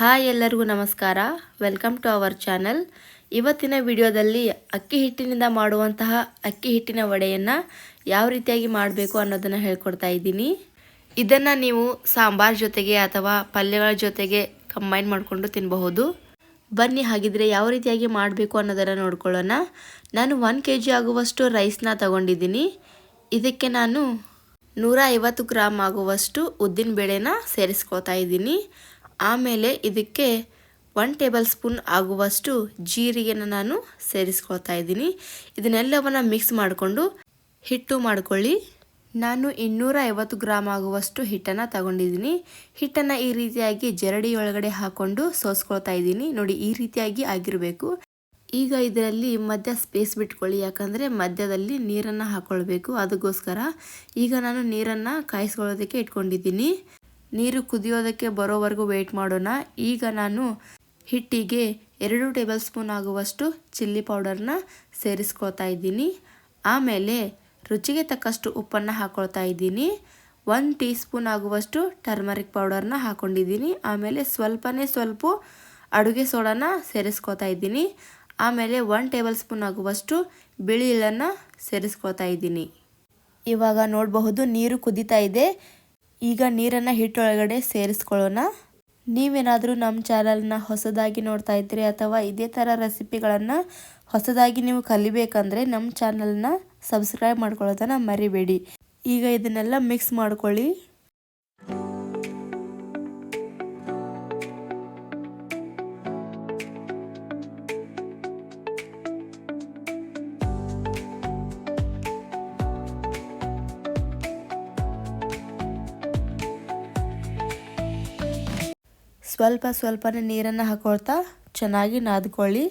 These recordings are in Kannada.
ಹಾಯ್ ಎಲ್ಲರಿಗೂ ನಮಸ್ಕಾರ. ವೆಲ್ಕಮ್ ಟು ಅವರ್ ಚಾನಲ್ ಇವತ್ತಿನ ವಿಡಿಯೋದಲ್ಲಿ ಅಕ್ಕಿ ಹಿಟ್ಟಿನಿಂದ ಮಾಡುವಂತಹ ಅಕ್ಕಿ ಹಿಟ್ಟಿನ ವಡೆಯನ್ನು ಯಾವ ರೀತಿಯಾಗಿ ಮಾಡಬೇಕು ಅನ್ನೋದನ್ನು ಹೇಳ್ಕೊಡ್ತಾ ಇದ್ದೀನಿ. ಇದನ್ನು ನೀವು ಸಾಂಬಾರ್ ಜೊತೆಗೆ ಅಥವಾ ಪಲ್ಯಗಳ ಜೊತೆಗೆ ಕಂಬೈನ್ ಮಾಡಿಕೊಂಡು ತಿನ್ನಬಹುದು ಬನ್ನಿ, ಹಾಗಿದ್ರೆ ಯಾವ ರೀತಿಯಾಗಿ ಮಾಡಬೇಕು ಅನ್ನೋದನ್ನು ನೋಡ್ಕೊಳ್ಳೋಣ. ನಾನು ಒನ್ ಕೆ ಜಿ ಆಗುವಷ್ಟು ರೈಸ್ನ ತಗೊಂಡಿದ್ದೀನಿ. ಇದಕ್ಕೆ ನಾನು ನೂರ ಐವತ್ತು ಗ್ರಾಮ್ ಆಗುವಷ್ಟು ಉದ್ದಿನ ಬೇಳೆನ ಸೇರಿಸ್ಕೊತಾ ಇದ್ದೀನಿ. ಆಮೇಲೆ ಇದಕ್ಕೆ ಒನ್ ಟೇಬಲ್ ಸ್ಪೂನ್ ಆಗುವಷ್ಟು ಜೀರಿಗೆನ ನಾನು ಸೇರಿಸ್ಕೊಳ್ತಾ ಇದ್ದೀನಿ. ಇದನ್ನೆಲ್ಲವನ್ನು ಮಿಕ್ಸ್ ಮಾಡಿಕೊಂಡು ಹಿಟ್ಟು ಮಾಡ್ಕೊಳ್ಳಿ. ನಾನು ಇನ್ನೂರ ಐವತ್ತು ಗ್ರಾಮ್ ಆಗುವಷ್ಟು ಹಿಟ್ಟನ್ನು ತಗೊಂಡಿದ್ದೀನಿ. ಹಿಟ್ಟನ್ನು ಈ ರೀತಿಯಾಗಿ ಜರಡಿ ಒಳಗಡೆ ಹಾಕ್ಕೊಂಡು ಸೋಸ್ಕೊಳ್ತಾ ಇದ್ದೀನಿ. ನೋಡಿ, ಈ ರೀತಿಯಾಗಿ ಆಗಿರಬೇಕು. ಈಗ ಇದರಲ್ಲಿ ಮಧ್ಯ ಸ್ಪೇಸ್ ಬಿಟ್ಕೊಳ್ಳಿ. ಯಾಕಂದರೆ ಮಧ್ಯದಲ್ಲಿ ನೀರನ್ನು ಹಾಕ್ಕೊಳ್ಬೇಕು ಅದಕ್ಕೋಸ್ಕರ ಈಗ ನಾನು ನೀರನ್ನು ಕಾಯಿಸ್ಕೊಳ್ಳೋದಕ್ಕೆ ಇಟ್ಕೊಂಡಿದ್ದೀನಿ. ನೀರು ಕುದಿಯೋದಕ್ಕೆ ಬರೋವರೆಗೂ ವೆಯ್ಟ್ ಮಾಡೋಣ. ಈಗ ನಾನು ಹಿಟ್ಟಿಗೆ ಎರಡು ಟೇಬಲ್ ಸ್ಪೂನ್ ಆಗುವಷ್ಟು ಚಿಲ್ಲಿ ಪೌಡರ್ನ ಸೇರಿಸ್ಕೊಳ್ತಾ ಇದ್ದೀನಿ. ಆಮೇಲೆ ರುಚಿಗೆ ತಕ್ಕಷ್ಟು ಉಪ್ಪನ್ನು ಹಾಕ್ಕೊಳ್ತಾ ಇದ್ದೀನಿ. ಒಂದು ಟೀ ಸ್ಪೂನ್ ಆಗುವಷ್ಟು ಟರ್ಮರಿಕ್ ಪೌಡರ್ನ ಹಾಕ್ಕೊಂಡಿದ್ದೀನಿ ಆಮೇಲೆ ಸ್ವಲ್ಪನೇ ಸ್ವಲ್ಪ ಅಡುಗೆ ಸೋಡಾನ ಸೇರಿಸ್ಕೊತಾ ಇದ್ದೀನಿ. ಆಮೇಲೆ ಒನ್ ಟೇಬಲ್ ಸ್ಪೂನ್ ಆಗುವಷ್ಟು ಬಿಳಿ ಇಳನ್ನು ಸೇರಿಸ್ಕೊತಾ ಇದ್ದೀನಿ. ಇವಾಗ ನೋಡಬಹುದು ನೀರು ಕುದೀತಾ ಇದೆ. ಈಗ ನೀರನ್ನು ಹಿಟ್ಟೊಳಗಡೆ ಸೇರಿಸ್ಕೊಳ್ಳೋಣ. ನೀವೇನಾದರೂ ನಮ್ಮ ಚಾನಲ್ನ ಹೊಸದಾಗಿ ನೋಡ್ತಾ ಇದ್ದೀರಿ ಅಥವಾ ಇದೇ ಥರ ರೆಸಿಪಿಗಳನ್ನು ಹೊಸದಾಗಿ ನೀವು ಕಲಿಬೇಕಂದ್ರೆ ನಮ್ಮ ಚಾನಲ್ನ ಸಬ್ಸ್ಕ್ರೈಬ್ ಮಾಡ್ಕೊಳ್ಳೋದನ್ನು ಮರಿಬೇಡಿ. ಈಗ ಇದನ್ನೆಲ್ಲ ಮಿಕ್ಸ್ ಮಾಡ್ಕೊಳ್ಳಿ. ಸ್ವಲ್ಪ ಸ್ವಲ್ಪನೇ ನೀರನ್ನು ಹಾಕೊಳ್ತಾ ಚೆನ್ನಾಗಿ ನಾದ್ಕೊಳ್ಳಿ.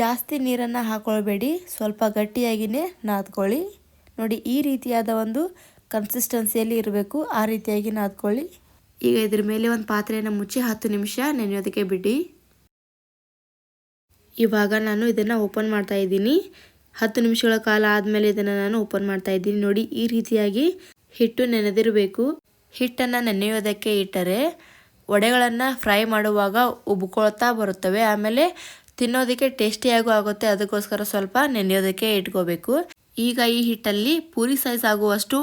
ಜಾಸ್ತಿ ನೀರನ್ನು ಹಾಕೊಳ್ಬೇಡಿ. ಸ್ವಲ್ಪ ಗಟ್ಟಿಯಾಗಿಯೇ ನಾದ್ಕೊಳ್ಳಿ. ನೋಡಿ, ಈ ರೀತಿಯಾದ ಒಂದು ಕನ್ಸಿಸ್ಟೆನ್ಸಿಯಲ್ಲಿ ಇರಬೇಕು. ಆ ರೀತಿಯಾಗಿ ನಾದ್ಕೊಳ್ಳಿ. ಈಗ ಇದ್ರ ಮೇಲೆ ಒಂದು ಪಾತ್ರೆಯನ್ನು ಮುಚ್ಚಿ ಹತ್ತು ನಿಮಿಷ ನೆನೆಯೋದಕ್ಕೆ ಬಿಡಿ. ಇವಾಗ ನಾನು ಇದನ್ನು ಓಪನ್ ಮಾಡ್ತಾ ಇದ್ದೀನಿ. ಹತ್ತು ನಿಮಿಷಗಳ ಕಾಲ ಆದಮೇಲೆ ಇದನ್ನು ನಾನು ಓಪನ್ ಮಾಡ್ತಾ ಇದ್ದೀನಿ. ನೋಡಿ, ಈ ರೀತಿಯಾಗಿ ಹಿಟ್ಟು ನೆನೆದಿರಬೇಕು. ಹಿಟ್ಟನ್ನು ನೆನೆಯೋದಕ್ಕೆ ಇಟ್ಟರೆ ವಡೆಗಳನ್ನು ಫ್ರೈ ಮಾಡುವಾಗ ಉಬ್ಕೊಳ್ತಾ ಬರುತ್ತವೆ. ಆಮೇಲೆ ತಿನ್ನೋದಕ್ಕೆ ಟೇಸ್ಟಿಯಾಗೂ ಆಗುತ್ತೆ. ಅದಕ್ಕೋಸ್ಕರ ಸ್ವಲ್ಪ ನೆನೆಯೋದಕ್ಕೆ ಇಟ್ಕೋಬೇಕು. ಈಗ ಈ ಹಿಟ್ಟಲ್ಲಿ ಪೂರಿ ಸೈಜ್ ಆಗುವಷ್ಟು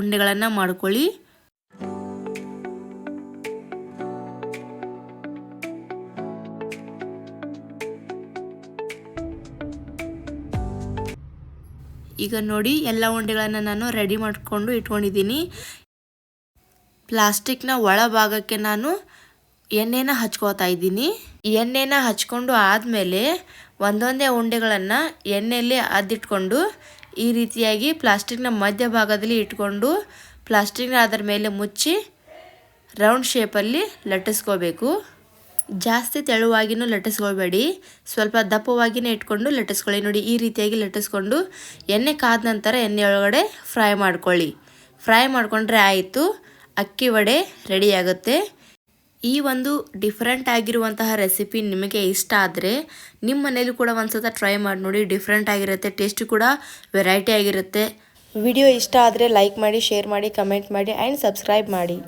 ಉಂಡೆಗಳನ್ನು ಮಾಡ್ಕೊಳ್ಳಿ. ಈಗ ನೋಡಿ ಎಲ್ಲ ಉಂಡೆಗಳನ್ನು ನಾನು ರೆಡಿ ಮಾಡಿಕೊಂಡು ಇಟ್ಕೊಂಡಿದ್ದೀನಿ. ಪ್ಲಾಸ್ಟಿಕ್ನ ಒಳಭಾಗಕ್ಕೆ ನಾನು ಎಣ್ಣೆನ ಹಚ್ಕೋತಾ ಇದ್ದೀನಿ. ಎಣ್ಣೆನ ಹಚ್ಕೊಂಡು ಆದಮೇಲೆ ಒಂದೊಂದೇ ಉಂಡೆಗಳನ್ನು ಎಣ್ಣೆಯಲ್ಲಿ ಅದ್ದಿಟ್ಕೊಂಡು ಈ ರೀತಿಯಾಗಿ ಪ್ಲಾಸ್ಟಿಕ್ನ ಮಧ್ಯಭಾಗದಲ್ಲಿ ಇಟ್ಕೊಂಡು ಪ್ಲಾಸ್ಟಿಕ್ನ ಅದರ ಮೇಲೆ ಮುಚ್ಚಿ ರೌಂಡ್ ಶೇಪಲ್ಲಿ ಲಟ್ಟಿಸ್ಕೋಬೇಕು. ಜಾಸ್ತಿ ತೆಳುವಾಗಿನೂ ಲಟ್ಟಿಸ್ಕೊಳ್ಬೇಡಿ. ಸ್ವಲ್ಪ ದಪ್ಪವಾಗಿನೇ ಇಟ್ಕೊಂಡು ಲಟ್ಟಿಸ್ಕೊಳ್ಳಿ. ನೋಡಿ, ಈ ರೀತಿಯಾಗಿ ಲಟ್ಟಿಸ್ಕೊಂಡು ಎಣ್ಣೆ ಕಾದ ನಂತರ ಎಣ್ಣೆ ಒಳಗಡೆ ಫ್ರೈ ಮಾಡ್ಕೊಳ್ಳಿ. ಫ್ರೈ ಮಾಡಿಕೊಂಡ್ರೆ ಆಯಿತು. ಅಕ್ಕಿ ವಡೆ ರೆಡಿಯಾಗುತ್ತೆ. ಈ ಒಂದು ಡಿಫ್ರೆಂಟ್ ಆಗಿರುವಂತಹ ರೆಸಿಪಿ ನಿಮಗೆ ಇಷ್ಟ ಆದರೆ ನಿಮ್ಮ ಮನೇಲಿ ಕೂಡ ಒಂದು ಟ್ರೈ ಮಾಡಿ ನೋಡಿ ಡಿಫ್ರೆಂಟ್ ಆಗಿರುತ್ತೆ ಟೇಸ್ಟ್ ಕೂಡ ವೆರೈಟಿ ಆಗಿರುತ್ತೆ. ವಿಡಿಯೋ ಇಷ್ಟ ಆದರೆ ಲೈಕ್ ಮಾಡಿ ಶೇರ್ ಮಾಡಿ ಕಮೆಂಟ್ ಮಾಡಿ ಆ್ಯಂಡ್ ಸಬ್ಸ್ಕ್ರೈಬ್ ಮಾಡಿ.